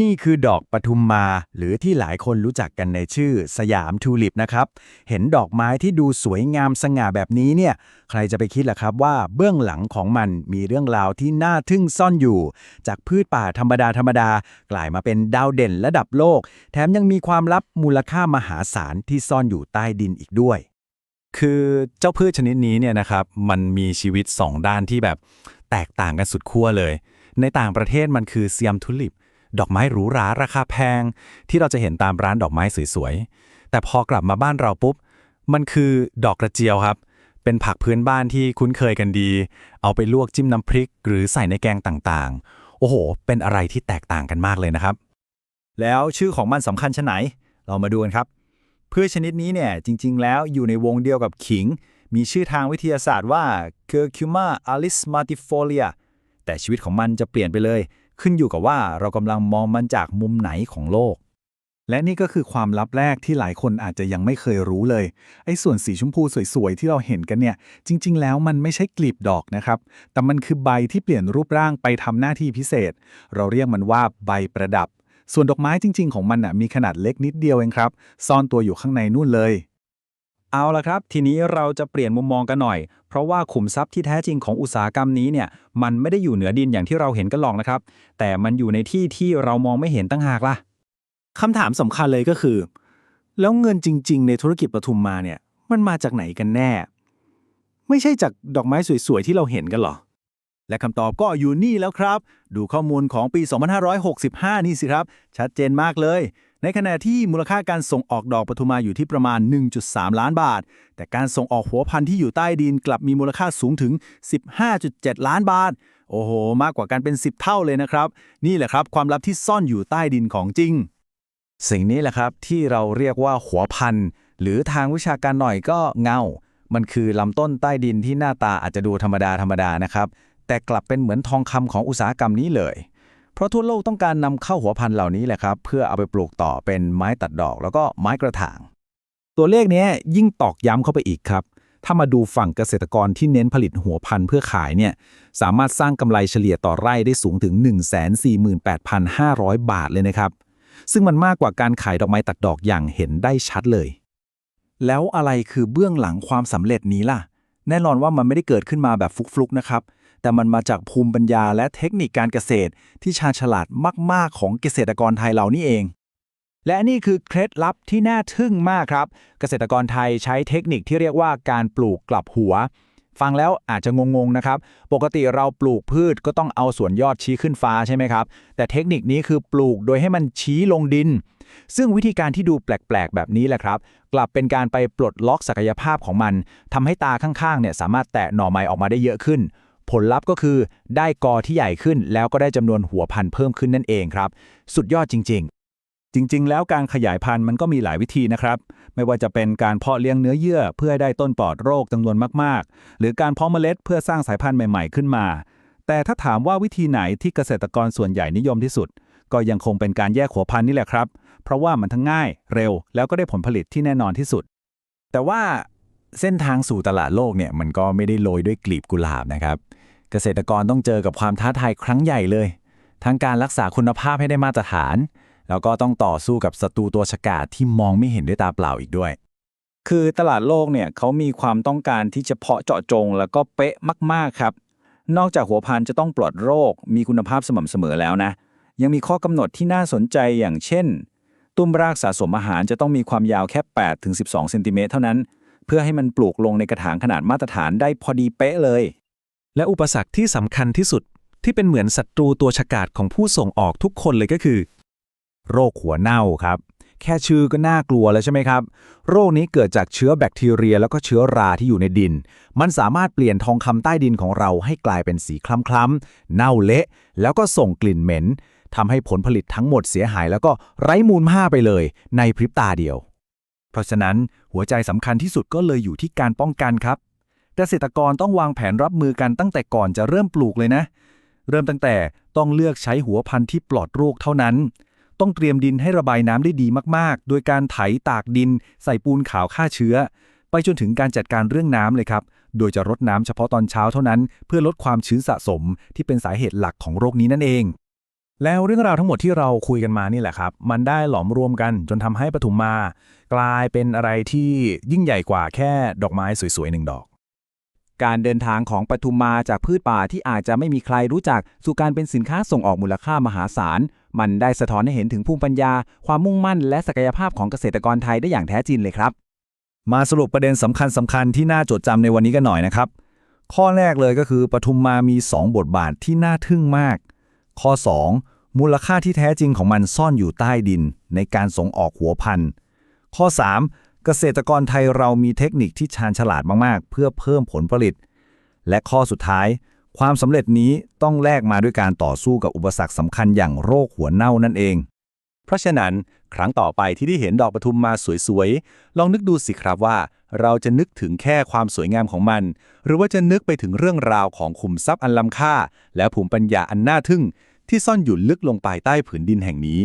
นี่คือดอกปทุมมา หรือที่หลายคนรู้จักกันในชื่อสยามทูลิปนะครับ เห็นดอกไม้ที่ดูสวยงามสง่าแบบนี้เนี่ย ใครจะไปคิดล่ะครับว่าเบื้องหลังของมันมีเรื่องราวที่น่าทึ่งซ่อนอยู่ จากพืชป่าธรรมดาธรรมดากลายมาเป็นดาวเด่นระดับโลก แถมยังมีความลับมูลค่ามหาศาลที่ซ่อนอยู่ใต้ดินอีกด้วย คือเจ้าพืชชนิดนี้เนี่ยนะครับ มันมีชีวิต 2 ด้านที่แบบแตกต่างกันสุดขั้วเลย ในต่างประเทศมันคือเซียมทุลิป ดอกไม้หรูหราราคาแพง ที่เราจะเห็นตามร้านดอกไม้สวยๆ แต่พอกลับมาบ้านเราปุ๊บ มันคือดอกกระเจียวครับ เป็นผักพื้นบ้านที่คุ้นเคยกันดี เอาไปลวกจิ้มน้ำพริก หรือใส่ในแกงต่างๆ โอ้โห เป็นอะไรที่แตกต่างกันมากเลยนะครับ แล้วชื่อของมันสำคัญชะไหน เรามาดูกันครับพืชชนิดนี้เนี่ยจริง ๆ แล้วอยู่ในวงเดียวกับขิง มีชื่อทางวิทยาศาสตร์ว่า Curcuma alismatifolia แต่ชีวิตของมันจะเปลี่ยนไปเลย ขึ้นอยู่กับว่าเรากำลังมองมันจากมุมไหนของโลก และนี่ก็คือความลับแรกที่หลายคนอาจจะยังไม่เคยรู้เลย ไอ้ส่วนสีชมพูสวยๆ ที่เราเห็นกันเนี่ย จริง ๆ แล้วมันไม่ใช่กลีบดอกนะครับ แต่มันคือใบที่เปลี่ยนรูปร่างไปทำหน้าที่พิเศษ เราเรียกมันว่าใบประดับ ส่วนดอกไม้จริง ๆ ของมันน่ะมีขนาดเล็กนิดเดียวเองครับ ซ่อนตัวอยู่ข้างในนู่นเลย เอาละครับ ทีนี้เราจะเปลี่ยนมุมมองกันหน่อย เพราะว่าขุมทรัพย์ที่แท้จริงของอุตสาหกรรมนี้เนี่ย มันไม่ได้อยู่เหนือดินอย่างที่เราเห็นกันหรอกนะครับ แต่มันอยู่ในที่ที่เรามองไม่เห็นตั้งหากล่ะคำถามสำคัญเลยก็คือ แล้วเงินจริง ๆ ในธุรกิจปทุมมาเนี่ย มันมาจากไหนกันแน่ ไม่ใช่จากดอกไม้สวย ๆ ที่เราเห็นกันหรอ และคำตอบก็อยู่นี่แล้วครับ ดูข้อมูลของปี 2565 นี่สิครับ ชัดเจนมากเลย ในขณะที่มูลค่าการส่งออกดอกปทุมมาอยู่ที่ประมาณ 1.3 ล้านบาท แต่การส่งออกหัวพันธุ์ที่อยู่ใต้ดินกลับมีมูลค่าสูงถึง 15.7 ล้านบาท โอ้โห มากกว่ากันเป็น 10 เท่าเลยนะครับ นี่แหละครับความลับที่ซ่อนอยู่ใต้ดินของจริง สิ่งนี้แหละครับที่เราเรียกว่าหัวพันธุ์ หรือทางวิชาการหน่อยก็เงา มันคือลำต้นใต้ดินที่หน้าตาอาจจะดูธรรมดาธรรมดานะครับ แต่กลับเป็นเหมือนทองคำของอุตสาหกรรมนี้เลย เพราะทั่วโลกต้องการนำเข้าหัวพันธุ์เหล่านี้แหละครับ เพื่อเอาไปปลูกต่อเป็นไม้ตัดดอก แล้วก็ไม้กระถาง ตัวเลขนี้ยิ่งตอกย้ำเข้าไปอีกครับ ถ้ามาดูฝั่งเกษตรกรที่เน้นผลิตหัวพันธุ์เพื่อขายเนี่ยสามารถสร้างกำไรเฉลี่ยต่อไร่ได้สูงถึง 148,500 บาทเลยนะครับ ซึ่งมันมากกว่าการขายดอกไม้ตัดดอกอย่างเห็นได้ชัดเลย แล้วอะไรคือเบื้องหลังความสำเร็จนี้ล่ะ แน่นอนว่ามันไม่ได้เกิดขึ้นมาแบบฟุกๆนะครับ แต่มันมาจากภูมิปัญญาและเทคนิคการเกษตร ที่ชาญฉลาดมาก ๆ ของเกษตรกรไทยเรานี่เอง และนี่คือเคล็ดลับที่น่าทึ่งมากครับ เกษตรกรไทยใช้เทคนิคที่เรียกว่าการปลูกกลับหัว ฟังแล้วอาจจะงงๆนะครับ ปกติเราปลูกพืชก็ต้องเอาส่วนยอดชี้ขึ้นฟ้าใช่ไหมครับ แต่เทคนิคนี้คือปลูกโดยให้มันชี้ลงดิน ซึ่งวิธีการที่ดูแปลกๆ แบบนี้แหละครับ กลับเป็นการไปปลดล็อกศักยภาพของมันทำให้ตาข้างๆเนี่ยสามารถแตะหน่อไม้ออกมาได้เยอะขึ้น ผลลัพธ์ก็คือได้กอที่ใหญ่ขึ้น แล้วก็ได้จำนวนหัวพันธุ์เพิ่มขึ้นนั่นเองครับ สุดยอดจริง ๆ จริง ๆ แล้วการขยายพันธุ์มันก็มีหลายวิธีนะครับ ไม่ว่าจะเป็นการเพาะเลี้ยงเนื้อเยื่อเพื่อให้ได้ต้นปลอดโรคจำนวนมาก ๆ หรือการเพาะเมล็ดเพื่อสร้างสายพันธุ์ใหม่ ๆ ขึ้นมา แต่ถ้าถามว่าวิธีไหนที่เกษตรกรส่วนใหญ่นิยมที่สุด ก็ยังคงเป็นการแยกหัวพันธุ์นี่แหละครับ เพราะว่ามันทั้งง่าย เร็ว แล้วก็ได้ผลผลิตที่แน่นอนที่สุด แต่ว่าเส้นทางสู่ตลาดโลกเนี่ยมันก็ไม่ได้โรยด้วยกลีบกุหลาบนะครับ เกษตรกรต้องเจอกับความท้าทายครั้งใหญ่เลย ทั้งการรักษาคุณภาพให้ได้มาตรฐาน แล้วก็ต้องต่อสู้กับศัตรูตัวฉกาจที่มองไม่เห็นด้วยตาเปล่าอีกด้วย คือตลาดโลกเนี่ยเขามีความต้องการที่จะเพาะเจาะจง แล้วก็เป๊ะมาก ๆครับ นอกจากหัวพันธุ์จะต้องปลอดโรค มีคุณภาพสม่ำเสมอแล้วนะ ยังมีข้อกำหนดที่น่าสนใจอย่างเช่น ตุ้มรากสะสมอาหารจะต้องมีความยาวแค่8ถึง12เซนติเมตรเท่านั้น เพื่อให้มันปลูกลงในกระถางขนาดมาตรฐานได้พอดีเป๊ะเลย และอุปสรรคที่สำคัญที่สุดที่เป็นเหมือนศัตรูตัวฉกาจของผู้ส่งออกทุกคนเลยก็คือ โรคหัวเน่าครับ แค่ชื่อก็น่ากลัวแล้วใช่ไหมครับ โรคนี้เกิดจากเชื้อแบคทีเรีย แล้วก็เชื้อราที่อยู่ในดิน มันสามารถเปลี่ยนทองคำใต้ดินของเราให้กลายเป็นสีคล้ำๆเน่าเละ แล้วก็ส่งกลิ่นเหม็นทำให้ผลผลิตทั้งหมดเสียหาย แล้วก็ไร้มูลค่าไปเลย ในพริบตาเดียว เพราะฉะนั้นหัวใจสำคัญที่สุดก็เลยอยู่ที่การป้องกันครับ เกษตรกรต้องวางแผนรับมือกันตั้งแต่ก่อนจะเริ่มปลูกเลยนะ เริ่มตั้งแต่ต้องเลือกใช้หัวพันธุ์ที่ปลอดโรคเท่านั้น ต้องเตรียมดินให้ระบายน้ำได้ดีมากๆ โดยการไถตากดิน ใส่ปูนขาวฆ่าเชื้อ ไปจนถึงการจัดการเรื่องน้ำเลยครับ โดยจะรดน้ำเฉพาะตอนเช้าเท่านั้น เพื่อลดความชื้นสะสมที่เป็นสาเหตุหลักของโรคนี้นั่นเองแล้วเรื่องราวทั้งหมดที่เราคุยกันมานี่แหละครับ มันได้หลอมรวมกันจนทำให้ปทุมมา กลายเป็นอะไรที่ยิ่งใหญ่กว่าแค่ดอกไม้สวยๆหนึ่งดอก การเดินทางของปทุมมาจากพืชป่าที่อาจจะไม่มีใครรู้จัก สู่การเป็นสินค้าส่งออกมูลค่ามหาศาล มันได้สะท้อนให้เห็นถึงภูมิปัญญา ความมุ่งมั่น และศักยภาพของเกษตรกรไทยได้อย่างแท้จริงเลยครับ มาสรุปประเด็นสำคัญสำคัญที่น่าจดจำในวันนี้กันหน่อยนะครับ ข้อแรกเลยก็คือปทุมมามี 2 บทบาทที่น่าทึ่งมาก ข้อ 2 มูลค่าที่แท้จริงของมันซ่อนอยู่ใต้ดิน ในการส่งออกหัวพันธุ์ข้อ 3 เกษตรกรไทยเรามีเทคนิคที่ชาญฉลาดมาก ๆ เพื่อเพิ่มผลผลิต และข้อสุดท้าย ความสำเร็จนี้ต้องแลกมาด้วยการต่อสู้กับอุปสรรคสำคัญอย่างโรคหัวเน่านั่นเอง เพราะฉะนั้นครั้งต่อไปที่ได้เห็นดอกปทุมมาสวย ๆ ลองนึกดูสิครับว่า เราจะนึกถึงแค่ความสวยงามของมัน หรือว่าจะนึกไปถึงเรื่องราวของขุมทรัพย์อันล้ำค่า และภูมิปัญญาอันน่าทึ่ง ที่ซ่อนอยู่ลึกลงไปใต้ผืนดินแห่งนี้